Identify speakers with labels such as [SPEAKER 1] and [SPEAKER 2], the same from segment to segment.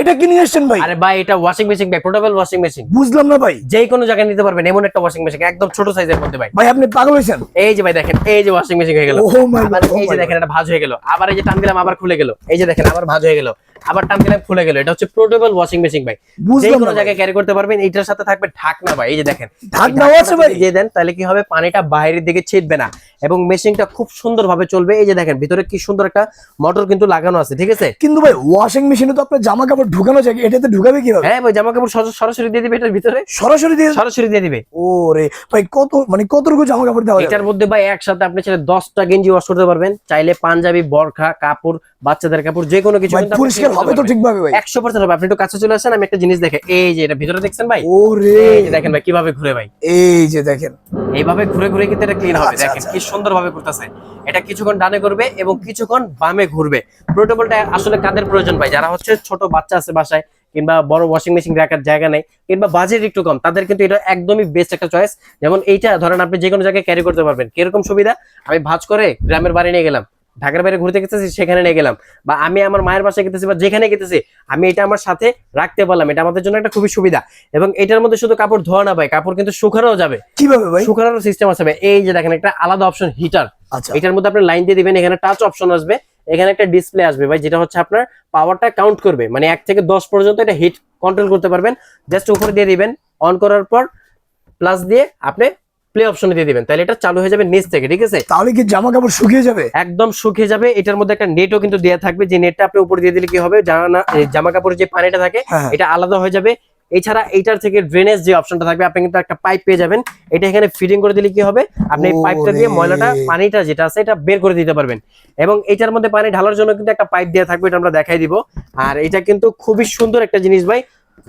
[SPEAKER 1] এটা কি নিয়ে এসছেন ভাই?
[SPEAKER 2] আরে ভাই এটা ওয়াশিং মেশিন ভাই পোর্টেবল ওয়াশিং মেশিন
[SPEAKER 1] বুঝলাম না ভাই।
[SPEAKER 2] যে কোনো জায়গায় নিতে পারবেন এমন একটা ওয়াশিং মেশিন একদম ছোট সাইজের মধ্যে ভাই।
[SPEAKER 1] ভাই আপনি পাগল
[SPEAKER 2] এই যে ভাই দেখেন এই যে ওয়াশিং মেশিন হয়ে গেল।
[SPEAKER 1] Oh oh
[SPEAKER 2] এই যে দেখেন এটা ভাঁজ হয়ে গেল। আবার এই যে টান দিলাম আবার খুলে গেল। এই যে দেখেন আবার ভাঁজ হয়ে গেল। আবার টান দিলাম খুলে গেল। এটা হচ্ছে পোর্টেবল ওয়াশিং মেশিন ভাই। যে কোনো জায়গায় ক্যারি করতে পারবেন এইটার সাথে থাকবে ঢাকনা ভাই। এই যে দেখেন
[SPEAKER 1] আছে ভাই?
[SPEAKER 2] দিয়ে দেন তাহলে কি হবে? পানিটা বাইরের দিকে ছিটবে না। এবং মেশিনটা খুব সুন্দর ভাবে চলবে। এই যে দেখেন ভিতরে কি সুন্দর একটা মোটর কিন্তু লাগানো আছে ঠিক আছে?
[SPEAKER 1] কিন্তু ভাই ওয়াশিং মেশিনে তো আপনার জামা কাপড় ঢুকানো যায় এটাতে ঢুকাবে কীভাবে?
[SPEAKER 2] হ্যাঁ ভাই জামা কাপড় সরাসরি- দিয়ে দিবে এটার ভিতরে?
[SPEAKER 1] সরাসরি দিয়ে
[SPEAKER 2] সরাসরি দিয়ে দিবে।
[SPEAKER 1] ও রে ভাই কত মানে কতটুকু জামা কাপড় দেওয়া
[SPEAKER 2] এটার মধ্যে ভাই একসাথে আপনি চাইলে দশটা গেঞ্জি ওয়াশ করতে পারবেন। চাইলে পাঞ্জাবি বরখা কাপড় বাচ্চাদের কাপড় যে কোনো কিছু
[SPEAKER 1] পরিষ্কার হবে তো। ঠিকভাবে ভাই।
[SPEAKER 2] একশো পার্সেন্ট হবে। আপনি একটু কাছে চলে আসেন আমি একটা জিনিস দেখে এই যে এটা ভিতরে দেখছেন ভাই?
[SPEAKER 1] ও রে
[SPEAKER 2] এই যে দেখেন ভাই কীভাবে ঘুরে ভাই?
[SPEAKER 1] এই যে দেখেন।
[SPEAKER 2] এইভাবে ঘুরে ঘুরে কিন্তু এটা ক্লিন হবে।
[SPEAKER 1] আচ্ছা,
[SPEAKER 2] দেখেন
[SPEAKER 1] আচ্ছা।
[SPEAKER 2] কি সুন্দর ভাবে ঘুরতেছে। এটা কিছুক্ষণ ডানে করবে এবং কিছুক্ষণ বামে ঘুরবে। পোর্টেবলটা আসলে কাদের প্রয়োজন ভাই? যারা হচ্ছে ছোট বাচ্চা আছে বাসায় কিংবা বড় ওয়াশিং মেশিন রাখার জায়গা নেই কিংবা বাজেট একটু কম তাদের কিন্তু এটা একদমই বেস্ট একটা চয়েস যেমন এইটা ধরেন আপনি যে কোনো জায়গায় ক্যারি করতে পারবেন। কীরকম সুবিধা? আমি ভাজ করে গ্রামের বাড়ি নিয়ে গেলাম। ঢাকার বাইরে ঘুরতে গেতেছি সেখানে নিয়ে গেলাম। বা আমি আমার মায়ের বাসায় গেতেছি বা যেখানে গেতেছি আমি এটা আমার সাথে রাখতে পারলাম। এটা আমাদের জন্য একটা খুবই সুবিধা। এবং এটার মধ্যে শুধু কাপড় ধোয়া না ভাই কাপড় কিন্তু শুকানো যাবে।
[SPEAKER 1] কীভাবে ভাই?
[SPEAKER 2] শুকানোর সিস্টেম আছে ভাই। এই যে দেখেন একটা আলাদা অপশন হিটার
[SPEAKER 1] আচ্ছা।
[SPEAKER 2] এটার মধ্যে আপনি লাইন দিয়ে দিবেন এখানে টাচ অপশন আসবে। এখানে একটা ডিসপ্লে আসবে ভাই যেটা হচ্ছে আপনার পাওয়ারটা কাউন্ট করবে। মানে এক থেকে দশ পর্যন্ত এটা হিট কন্ট্রোল করতে পারবেন। জাস্ট উপরে দিয়ে দিবেন। অন করার পর প্লাস দিয়ে আপনি প্লে অপশনে দিয়ে দিবেন। তাহলে এটা চালু হয়ে যাবে নিচ থেকে ঠিক আছে?
[SPEAKER 1] তাহলে কি জামা কাপড় শুকিয়ে যাবে?
[SPEAKER 2] একদম শুকিয়ে যাবে। এটার মধ্যে একটা নেটও কিন্তু দেওয়া থাকবে যে নেটটা আপনি উপরে দিয়ে দিলে কি হবে? জামা জামা কাপড়ের যে পানিটা থাকে
[SPEAKER 1] হ্যাঁ
[SPEAKER 2] এটা আলাদা হয়ে যাবে। এছাড়া এইটার থেকে ড্রেনেজ যে অপশনটা থাকবে আপনি কিন্তু একটা পাইপ পেয়ে যাবেন। এটা এখানে ফিটিং করে দিলে কি হবে? আপনি এই পাইপটা দিয়ে ময়লাটা পানিটা যেটা আছে এটা বের করে দিতে পারবেন। এবং এটার মধ্যে পানি ঢালার জন্য কিন্তু একটা পাইপ দেওয়া থাকবে এটা আমরা দেখাই দিব। আর এটা কিন্তু খুবই সুন্দর একটা জিনিস ভাই।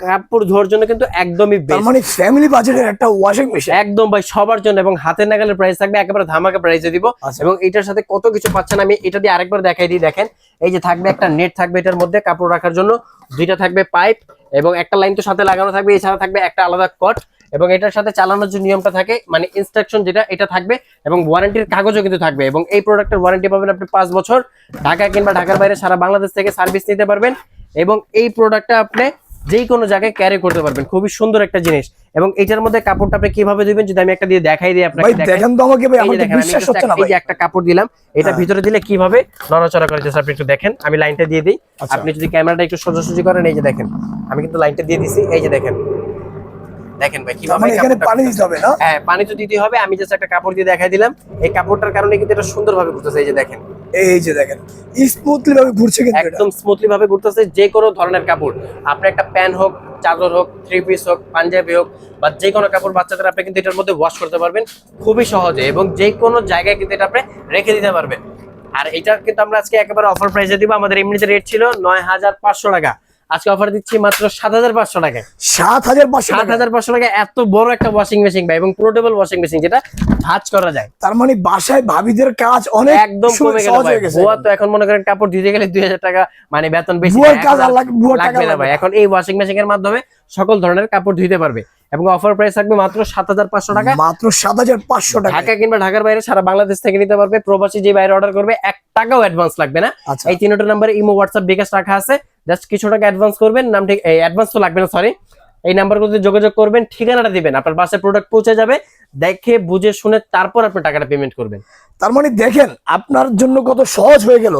[SPEAKER 2] কাপড় ধোয়ার জন্য কিন্তু একদমই বেস্ট
[SPEAKER 1] মানে ফ্যামিলি বাজেটের একটা ওয়াশিং মেশিন
[SPEAKER 2] একদম ভাই সবার জন্য এবং হাতের নাগালের প্রাইস থাকবে একেবারে ধামাকা প্রাইসে দিব।
[SPEAKER 1] আচ্ছা।
[SPEAKER 2] এবং এটার সাথে কত কিছু পাচ্ছেন আমি এটা দিয়ে আরেকবার দেখাই দিই দেখেন। এই যে থাকবে একটা নেট থাকবে এটার মধ্যে কাপড় রাখার জন্য। দুইটা থাকবে পাইপ এবং একটা লাইন তো সাথে লাগানো থাকবে এছাড়া থাকবে একটা আলাদা কট এবং এটার সাথে চালানোর যে নিয়মটা থাকে মানে ইনস্ট্রাকশন যেটা এটা থাকবে এবং ওয়ারেন্টির কাগজও কিন্তু থাকবে। এবং এই প্রোডাক্টের ওয়ারেন্টি পাবেন আপনি পাঁচ বছর। ঢাকা কিংবা ঢাকার বাইরে সারা বাংলাদেশ থেকে সার্ভিস নিতে পারবেন। এবং এই প্রোডাক্টটা আপনি যেই কোনো জায়গায় ক্যারি করতে পারবেন। খুবই সুন্দর একটা জিনিস। এবং এটার মধ্যে কাপড়টা আপনি কীভাবে দিবেন যদি আমি একটা দিয়ে দেখাই দিই আপনাকে।
[SPEAKER 1] দেখেন তো আমাকে ভাই
[SPEAKER 2] এই যে
[SPEAKER 1] আমার তো
[SPEAKER 2] দেখেন, আমি
[SPEAKER 1] বিশ্বাস হচ্ছে না
[SPEAKER 2] এই
[SPEAKER 1] ভাই।
[SPEAKER 2] যে একটা কাপড় দিলাম। এটা
[SPEAKER 1] হ্যাঁ।
[SPEAKER 2] ভিতরে দিলে কীভাবে নড়াচড়া করে just আপনি একটু দেখেন। আমি লাইনটা দিয়ে দিই।
[SPEAKER 1] আচ্ছা।
[SPEAKER 2] আপনি যদি ক্যামেরাটা একটু সোজাসুজি করেন এই যে দেখেন। আমি কিন্তু লাইনটা দিয়ে দিছি এই যে দেখেন। দেখেন ভাই কীভাবে
[SPEAKER 1] মানে এখানে পানি দিতে হবে না?
[SPEAKER 2] হ্যাঁ পানি তো দিতে হবে। আমি জাস্ট একটা কাপড় দিয়ে দেখাই দিলাম। এই কাপড়টার কারণে কিন্তু এটা সুন্দরভাবে ঘুরতেছে এই যে দেখেন।
[SPEAKER 1] এই যে দেখেন স্মুথলি ভাবে ঘুরছে কিন্তু
[SPEAKER 2] একদম স্মুথলি ভাবে ঘুরতেছে যে কোনো ধরনের কাপড়। আপনি একটা প্যান্ট হোক, চাদর হোক থ্রি পিস হোক, পাঞ্জাবি হোক, বা যে কোনো কাপড় বাচ্চাদের আপনি কিন্তু এটার মধ্যে ওয়াশ করতে পারবেন খুবই সহজে এবং যে কোনো জায়গায় কিন্তু এটা আপনি রেখে দিতে পারবেন। আর এটা কিন্তু আমরা আজকে একেবারে অফার প্রাইসে দিব। আমাদের এমনিতে রেট ছিল নয় হাজার পাঁচশো টাকা। আজকে অফার দিচ্ছি মাত্র সাত হাজার পাঁচশো টাকায়
[SPEAKER 1] সাত হাজার পাঁচশো
[SPEAKER 2] সাত হাজার পাঁচশো টাকা এত বড় একটা ওয়াশিং মেশিন ভাই এবং পোর্টেবল ওয়াশিং মেশিন যেটা ভাঁজ করা যায়।
[SPEAKER 1] তার মানে বাসায় ভাবিদের কাজ অনেক
[SPEAKER 2] একদম কমে গেল ভাই।
[SPEAKER 1] গেছে
[SPEAKER 2] বুয়া তো এখন মনে করেন কাপড় ধুতে গেলে দুই হাজার টাকা মানে বেতন বেশি লাগবে না ভাই। এখন এই ওয়াশিং মেশিন এর মাধ্যমে সকল ধরনের কাপড় ধুইতে পারবে। এবং অফার প্রাইস থাকবে মাত্র সাত হাজার পাঁচশো টাকা।
[SPEAKER 1] মাত্র সাত হাজার পাঁচশো টাকা।
[SPEAKER 2] ঢাকা কিংবা ঢাকার বাইরে সারা বাংলাদেশ থেকে নিতে পারবে। প্রবাসী যে বাইরে অর্ডার করবে এক টাকাও অ্যাডভান্স লাগবে না।
[SPEAKER 1] আচ্ছা।
[SPEAKER 2] এই তিনটা নাম্বারে ইমো হোয়াটসঅ্যাপ বিকাশ রাখা আছে। জাস্ট কিছু টাকা অ্যাডভান্স করবেন নাম ঠিক অ্যাডভান্স তো লাগবে না সরি এই নাম্বারগুলোতে যোগাযোগ করবেন ঠিকানাটা দিবেন আপনার বাসায় প্রোডাক্ট পৌঁছে যাবে দেখে বুঝে শুনে তারপর আপনি টাকাটা পেমেন্ট করবেন।
[SPEAKER 1] তার মানে দেখেন আপনার জন্য কত সহজ হয়ে গেল।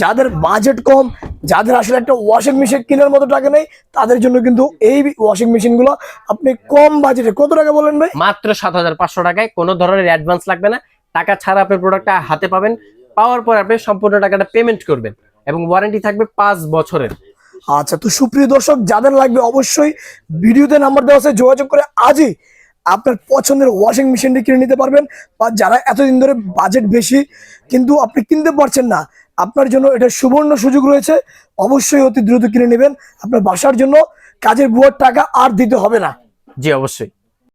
[SPEAKER 1] যাদের বাজেট কম যাদের আসলে একটা ওয়াশিং মেশিন কেনার মতো টাকা নেই তাদের জন্য কিন্তু এই ওয়াশিং মেশিনগুলো আপনি কম বাজেটে কত টাকা বলেন ভাই?
[SPEAKER 2] মাত্র সাত হাজার পাঁচশো টাকায় কোনো ধরনের অ্যাডভান্স লাগবে না। টাকা ছাড়া আপনি প্রোডাক্টটা হাতে পাবেন পাওয়ার পর আপনি সম্পূর্ণ টাকাটা পেমেন্ট করবেন। এবং ওয়ারেন্টি থাকবে পাঁচ বছরের।
[SPEAKER 1] আচ্ছা তো সুপ্রিয় দর্শক যাদের লাগবে অবশ্যই ভিডিওতে নাম্বার দেওয়া আছে যোগাযোগ করে আজই আপনার পছন্দের ওয়াশিং মেশিনটি কিনে নিতে পারবেন। বা যারা এতদিন ধরে বাজেট বেশি কিন্তু আপনি কিনতে পারছেন না আপনার জন্য এটা সুবর্ণ সুযোগ রয়েছে। অবশ্যই অতি দ্রুত কিনে নেবেন। আপনার বাসার জন্য কাজের বুয়ার টাকা আর দিতে হবে না।
[SPEAKER 2] জি অবশ্যই।